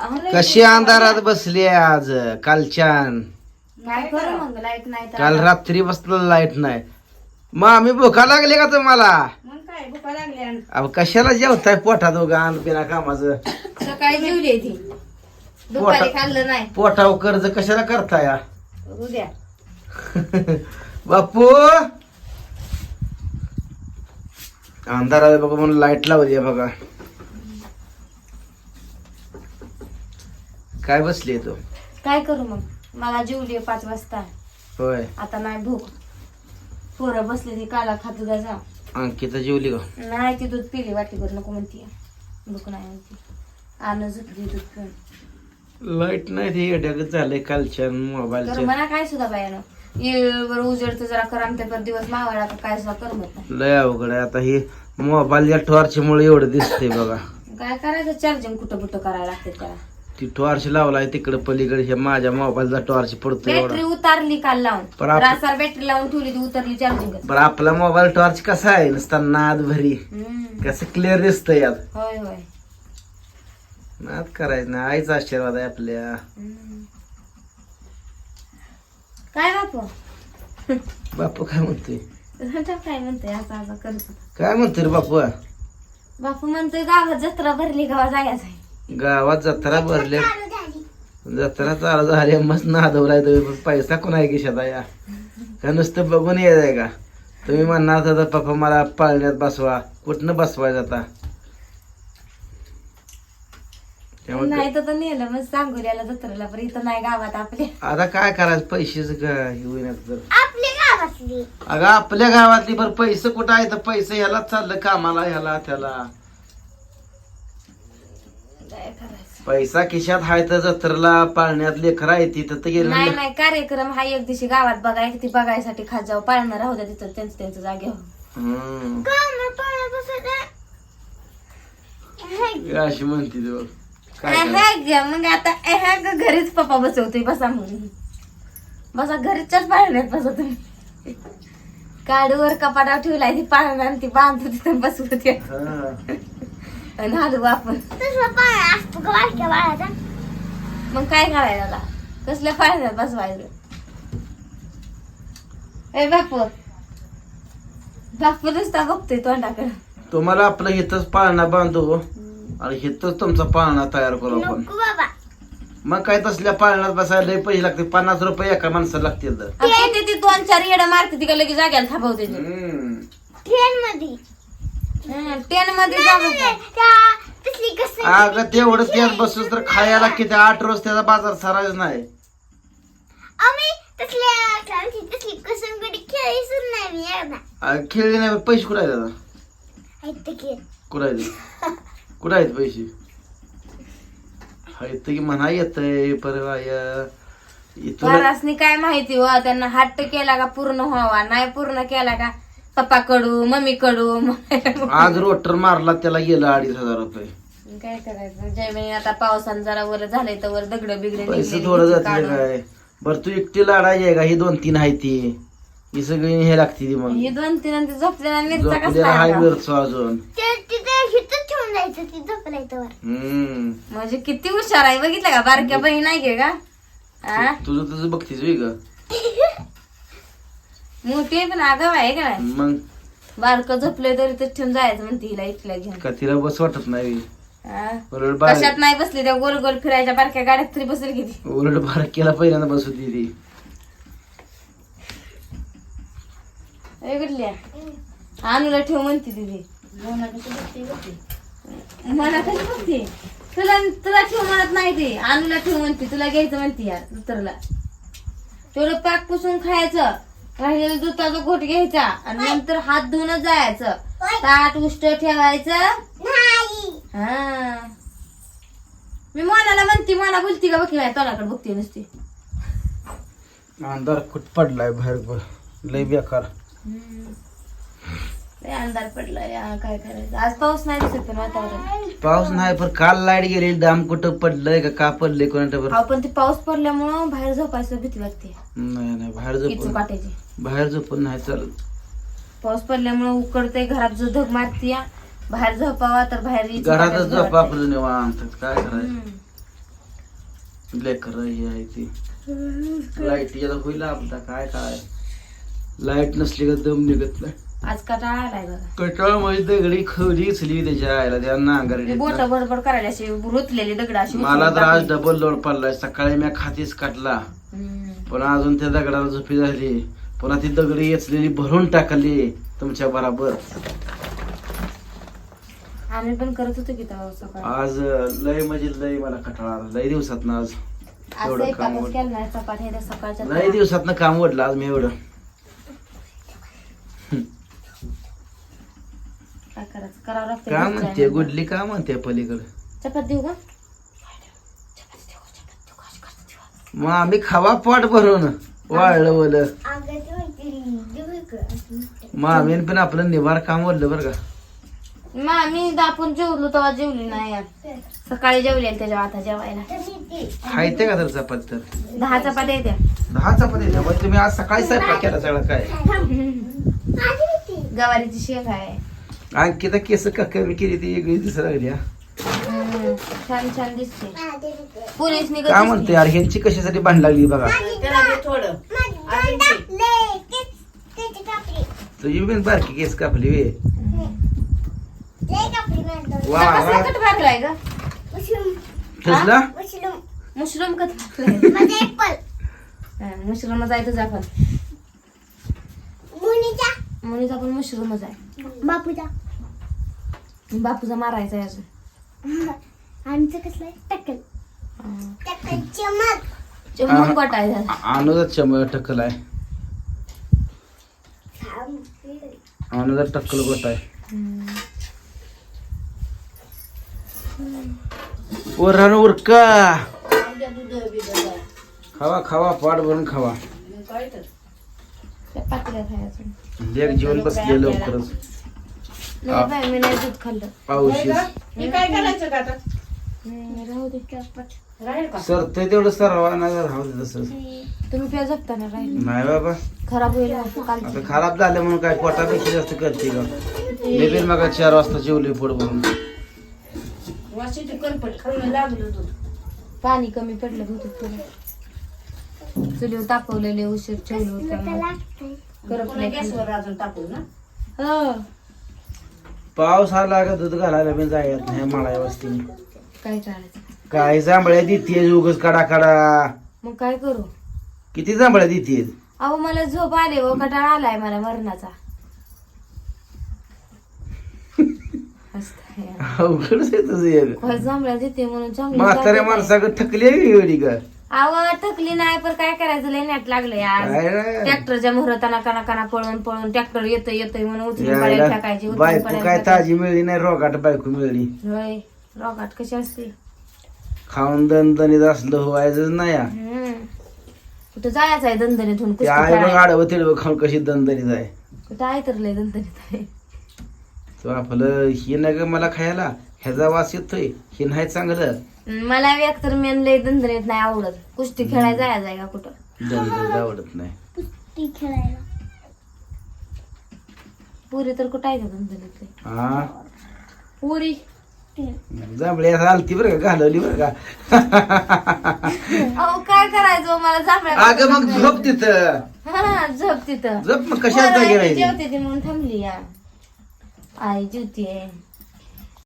कशी अंधारात बसली आज? कालच्यान. काय करू? मग लाइट नाही तर काल रात्री बसलं लाइट नाही. मग आम्ही भुका लागली का तुम्हाला? मग काय भुका लागली आणि अहो कशाला जेवताय पोटात उगा बिना कामाचं? सकाळी जेवली ती दुपारी पोटा- खाल्लं नाही. पोटाव कर्ज कशाला करताय? हा? उद्या बापू! अंधार आहे बघा म्हणून लाइट लावली आहे बघा. काय बसली तू? काय करू मग? मला जेवली पाच वाजता. होय. आता नाही भूक. पोरं बसली ती काला खात जा अंकिता जेवली का? नाही ती दूध पिली वाटी करू नको म्हणती. भूक नाही म्हणती. आणू झुकली दूध पिऊन. लाइट नाही ते येड्यागत झालंय कालच्या तर मोबाईलच्या. मला काय सुद्धा बायानं येळवर उजडतं जरा करमते पर दिवस मावाळा का काय सुद्धा करमत लय अवघड आहे. आता हे मोबाईलच्या टॉर्चमुळे एवढं दिसतंय बघा. काय करायचं? चार्जिंग कुठं कुठं करायला लागते त्याला? ती टॉर्च लावलाय तिकडे पलीकडे हे माझ्या मोबाईलचा टॉर्च पडतो एवढा. बॅटरी उतारली काल लावून. पण आप- रासार बॅटरी लावून ठेवली ती उतरली चार्जिंग बरं आपला मोबाईल टॉर्च कसा आहे? नुसता नाद भरी. कसं क्लिअर दिसतंय यात. होय होय. नाद करायचं नाही. आईचा आशीर्वाद आहे आपल्या. हम्म. काय बापू? बापू काय म्हणतोय? आता काय म्हणतोय? असं असं करतो काय म्हणतोय रे बापू? बापू म्हणतोय गावात जत्रा भरली गावात जायचं गावात जत्रा भरल्या जत्रा चालू झाली मस्त नादवलाय तुम्ही पैसा कोणा खिशात आहे या? का नुसतं बघून यायचंय का? तुम्ही म्हणणार होता पप्पा मला पाळण्यात बसवा कुठनं बसवायचं आता? त्यामुळे नाही तर तो नेलं मग सांगोल्याला जत्रेला पण इथं नाही गावात आपल्या. आता काय करायचं? पैसेच तर. गावातली. अगं आपल्या गावातली बरं पैसे कुठं आहे तर पैसे ह्यालाच चाललं कामाला ह्याला त्याला. काय करायचं? पैसा खिशात हाय तर जत्रेला पाळण्यात लेकर आहे तिथं तर गेलं नाही नाही. कार्यक्रम हा एक दिवशी गावात बघाय ती बघायसाठी खात जाऊ पाळणं राहू द्या तिथं त्यांचं त्यांचं जागेवर हम्म. अशी म्हणते तू काय करायचं? मग आता ग, घरीच पप्पा बसवतोय बसा म्हणून. बसा घरीच्याच पाळण्यात बसा तुम्ही. काडूवर कपाटावर ठेवलाय ती पाळणा आणि ती बांधतो तिथं बसवते हा. आणि हलवू आपण. मग काय करायचं आता? कसल्या पाळण्यात बसवायचं? ए बापू. बापू नुसता बघतोय तोंडाकडे. तुम्हाला आपलं हिथंच पाळणा बांधू. आणि हिथंच तुमचा पाळणा तयार करू आपण. मग काय तसल्या पाळण्यात बसायला लय पैसे लागते पन्नास रुपये एका माणसाला लागतील तर. दोन चार येडा मारते ती का लगेच जाग्याला थांबवते ती. हं, ट्रेन मध्ये अगं तेवढं त्यात बसून तर खायला किती आठ रोज त्याचा बाजार सरायच नाही. खेळले नाही पैसे कुठे आहेत कुठे आहेत? कुठे आहेत पैसे? आहेत की म्हणा येतंय परवा या- इथून काय माहिती हो त्यांना हट्ट केला का पूर्ण व्हावा नाही पूर्ण केला का? पप्पा कडू मम्मी कडू आज रोटर मारला त्याला गेलं अडीच हजार रुपये. काय करायचं? ज्यावेळी आता पावसानं जरा वर झालंय तर वर दगड बिगड पैसे थोडं जाते काय? बर तू एकटी लाडायची आहे का? ही दोन तीन आहे ती. ही सगळी हे लागते ती मग. हे दोन तीन झोपलेला हाय वरचो अजून? हम्म. म्हणजे किती हुशार आहे बघितलं का? बारक्या बहीण आहे की? तुझं तुझं बघतीस वेग मोठी आहे पण आगाव आहे का नाही? मग? बारकं झोपलंय तरी तर ठेवून जायचं म्हणते हिला इथल्या घेऊन. का तिला बस वाटत नाही? आ? उलट बार कशात नाही बसली त्या गोल गोल फिरायच्या बारक्या गाड्यात तरी बसेल किती उलट बार केला पहिल्यांदा बस होती ती. वेगळ्या अनुला ठेव म्हणते तिथे मला कशी बघते? तुला तुला ठेव म्हणत नाही ते. अनुला ठेव म्हणते. तुला घ्यायचं म्हणते यार दुतरला तेवढं पाक पुसून खायचं. राहिलेलं दुधाचा घोट घ्यायचा आणि नंतर हात धुवूनच जायचं. ताट उष्ट ठेवायचं. हा. मी मनाला म्हणते मला बोलती का बघी तोंडाकडे बघते नुसती. अंधार कुठ पडलाय बाहेर लय बेकार. लय अंधार काय करायचं? आज पाऊस नाही दिसत पण वातावरण. पाऊस नाही पण काल लाइट गेली डाम कुठं पडलंय का का पडलंय कोणाच्या बरं अहो पण ते पाऊस पडल्यामुळं बाहेर झोपायचं भीती वाटते. नाही नाही बाहेर किचू झोपून बाहेर झोपून नाही चालत. पाऊस पडल्यामुळं उकडते घरात जो धग मारते बाहेर झोपावा तर बाहेर इचू घरातच झोप. आपलं निवांत काय करायचं? हम्म. लेकर हे आहे ती. लाइट होईल आपला काय काय? लाइट नसली का दम निघत नाही. आज कटाळा आलाय बघा. कटाळ म्हणजे दगडी खवली इचली त्याच्या आईला त्या बोट बडबड करायला अशी रुतलेली दगड अशी मला तर आज. डबल लोड पडलाय. सकाळी मी खातीच काढला. हम्म. पण अजून त्या दगडाला झोपी झाली. पुन्हा ती दगडी येचलेली भरून टाकली तुमच्या बराबर. आम्ही पण करत होतो की तेव्हा सकाळी. आज लय म्हणजे लय मला कटाळा आला. लय दिवसात आज आज एवढं काम स्वयंपाकच ओढ- केला नाही चपात्या त्या सकाळच्या लय दिवसात काम ओढलं आज मी एवढं. काय करायचं? करावं लागतं का रोजचं म्हणते? आहे. गुडली का म्हणते पलीकडे? चपात देऊ का? मग आम्ही खावा पोट भरून. वाळलं वलं. मग आम्ही पण आपलं निवार काम ओढलं बरं का. मा मी आपण जेवलो तेव्हा जेवली नाही यार सकाळी जेवली त्याच्या आता जेवायला. खायते का तर चपात तर? दहा चपात्या येत्या. दहा चपाती द्या. मग तुम्ही आज सकाळी स्वयंपाक केला सगळं काय? गवारीची शेंग आहे. अंकिता केस का कमी केली ती वेगळी दिसायला लागली हा. हम्म, छान छान दिसते. निघत काय म्हणते यार ह्यांची कशासाठी भांड लागली बघा. तुझी पण बारकी केस कापली वे. वा कसला वा. कट भागलाय ग? कसला? Mushroom cut भागलाय. मशरूम आहे तुझा पण मशरूमच आहे. बापूचा बापूचा मारायचा आहे अजून आमचं कसलं आहे? टक्कल. टक्कल चमक आहे त्याचा. अनुजा चम टक्कल आहे अनुजा टक्कल गोट आहे. वरण उरका खावा खावा पाट भरून खावा त्या अजून लेक जेवण बसले लवकरच नाही बाय मी नाही दूध खाल्लं. पाऊस काय करायचं का आता? हं, राहू दे राहील का? तेवढं सर्वांना राहू दे तसं. तुम्ही प्या झोपताना राहील. नाही बाबा. खराब होईल ना आता कालची खराब झालं म्हणून काय पोटापेक्षा जास्त करते का? मी बिन मग चार वाजता जेवली पोट भरून. वाशीची कणपट खाऊन लागलं दूध. पाणी कमी पडलं बहुतेक तुला चुलीवर तापवलेले उशीर ठेवलं होतं लागतंय पुन्हा गॅसवर अजून टाकू ना? हो. पाऊस आला का दूध घालायला पण जायत नाही माळा वस्ती काय करायचं काय जांभळ्या देते उगच कडा कडा मग काय करू? किती जांभळ्या देते अहो मला झोप आले व कटाळा आलाय मला मरणाचा. हसताय. अवघडच आहे तुझं एक खोल जांभळ्या देते म्हणून चांगलं म्हाताऱ्या जातं. माणसाकडे थकली आहे एवढी का अहो थकली नाही पण काय करायचं लय नेट लागलंय आज काय रे? ट्रॅक्टरच्या मुहूर्ताना काना काना पळून पळून ट्रॅक्टर येतोय येतोय म्हणून उचलून पडायला टाकायची उचलून बायको पडायला काय टाकायची. ताजी मिळली नाही रोगाट बायको मिळली होय रॉगाट कशी असते खाऊन दणदणीत असलं व्हायचं नाही हा. हम्म. कुठं जायचं आहे दणदणीतून ते कुस्ती आई बघ खेळायला. आडवं तिडवं खाऊन कशी दणदणीत आहे कुठं आहे तर लय दणदणीत आहे तो आपलं ही नाही ग मला खायला ह्याचा वास येतोय हे नाही चांगलं. मला एक तर मेन लय दणदणीत नाही आवडत. कुस्ती खेळायला जायचं आहे का कुठं? दणदणीत आवडत नाही. ती खेळायला. पुरी तर कुठं आहे दणदणीतले हा पुरी. जांभळी असं आलती बरं का घालवली बरं का? अहो काय करायचं मला जांभळ्या अगं मग झोप तिथं. हा झोप तिथं. झोप मग बरं, जागी राहिली? जेवते ती म्हणून थांबली या. आई जेवतीये